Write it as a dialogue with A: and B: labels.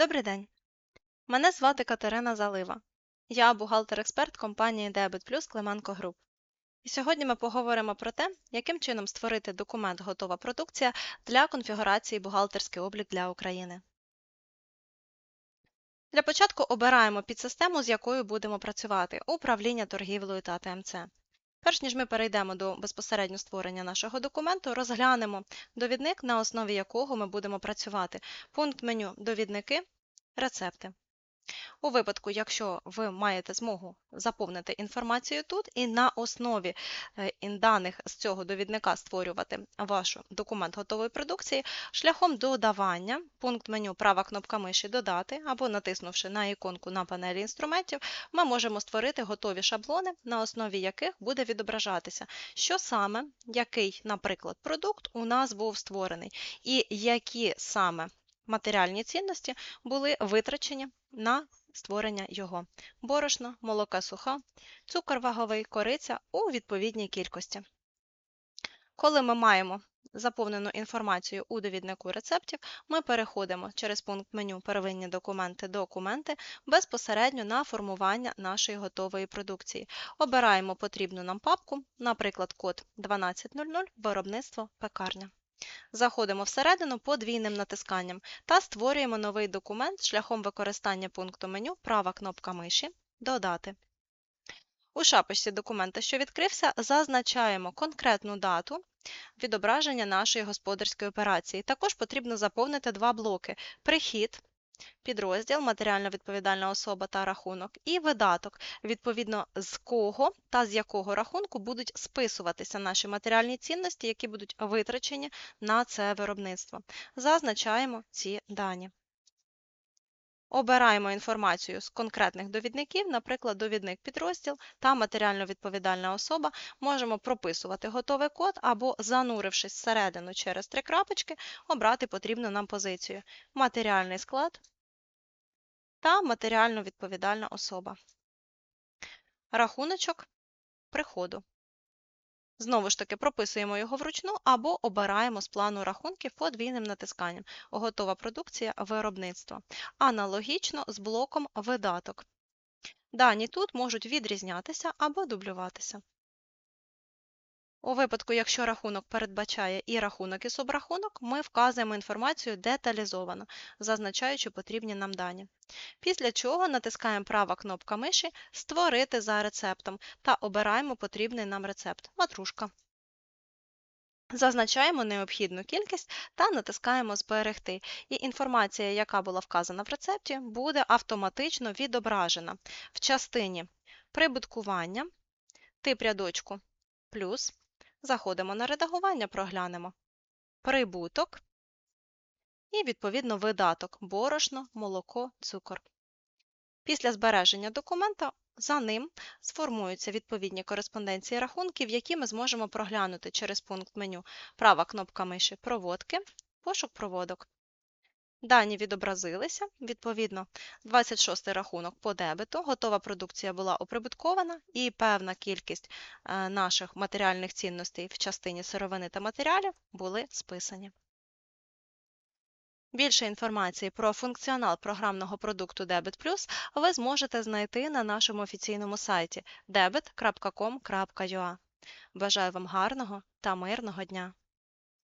A: Добрий день. Мене звати Катерина Залива. Я бухгалтер-експерт компанії Debit Plus Клименко Груп. І сьогодні ми поговоримо про те, яким чином створити документ Готова продукція для конфігурації бухгалтерський облік для України. Для початку обираємо підсистему, з якою будемо працювати управління торгівлею та ТМЦ. Перш ніж ми перейдемо до безпосередньо створення нашого документу, розглянемо довідник, на основі якого ми будемо працювати. Пункт меню Довідники, рецепти. У випадку, якщо ви маєте змогу заповнити інформацію тут і на основі е, даних з цього довідника створювати ваш документ готової продукції, шляхом додавання, пункт меню права кнопка миші Додати або натиснувши на іконку на панелі інструментів, ми можемо створити готові шаблони, на основі яких буде відображатися, що саме, який, наприклад, продукт у нас був створений, і які саме матеріальні цінності були витрачені на створення його. Борошно, молока суха, цукор ваговий, кориця у відповідній кількості. Коли ми маємо заповнену інформацію у довіднику рецептів, ми переходимо через пункт меню Первинні документи Документи безпосередньо на формування нашої готової продукції. Обираємо потрібну нам папку, наприклад, код 1200 виробництво пекарня. Заходимо всередину подвійним натисканням та створюємо новий документ шляхом використання пункту меню права кнопка миші Додати. У шапочці документа, що відкрився, зазначаємо конкретну дату відображення нашої господарської операції. Також потрібно заповнити два блоки: прихід, підрозділ, матеріально відповідальна особа та рахунок, і видаток, відповідно з кого та з якого рахунку будуть списуватися наші матеріальні цінності, які будуть витрачені на це виробництво. Зазначаємо ці дані. Обираємо інформацію з конкретних довідників, наприклад, довідник підрозділ та матеріально відповідальна особа. Можемо прописувати готовий код або, занурившись всередину через три крапочки, обрати потрібну нам позицію. Матеріальний склад та матеріально відповідальна особа. Рахуночок приходу. Знову ж таки, прописуємо його вручну або обираємо з плану рахунків подвійним натисканням. Готова продукція виробництва. Аналогічно з блоком видаток. Дані тут можуть відрізнятися або дублюватися. У випадку, якщо рахунок передбачає і рахунок, і субрахунок, ми вказуємо інформацію деталізовано, зазначаючи потрібні нам дані. Після чого натискаємо права кнопка миші Створити за рецептом та обираємо потрібний нам рецепт ватрушка. Зазначаємо необхідну кількість та натискаємо Зберегти. І інформація, яка була вказана в рецепті, буде автоматично відображена в частині прибуткування, тип рядочку плюс. Заходимо на редагування, проглянемо прибуток і, відповідно, видаток борошно, молоко, цукор. Після збереження документа за ним сформуються відповідні кореспонденції рахунків, які ми зможемо проглянути через пункт меню права кнопка миші Проводки, пошук проводок. Дані відобразилися, відповідно, 26 рахунок по дебету, готова продукція була оприбуткована і певна кількість е, наших матеріальних цінностей в частині сировини та матеріалів були списані. Більше інформації про функціонал програмного продукту Debit Plus ви зможете знайти на нашому офіційному сайті debit.com.ua. Бажаю вам гарного та мирного дня!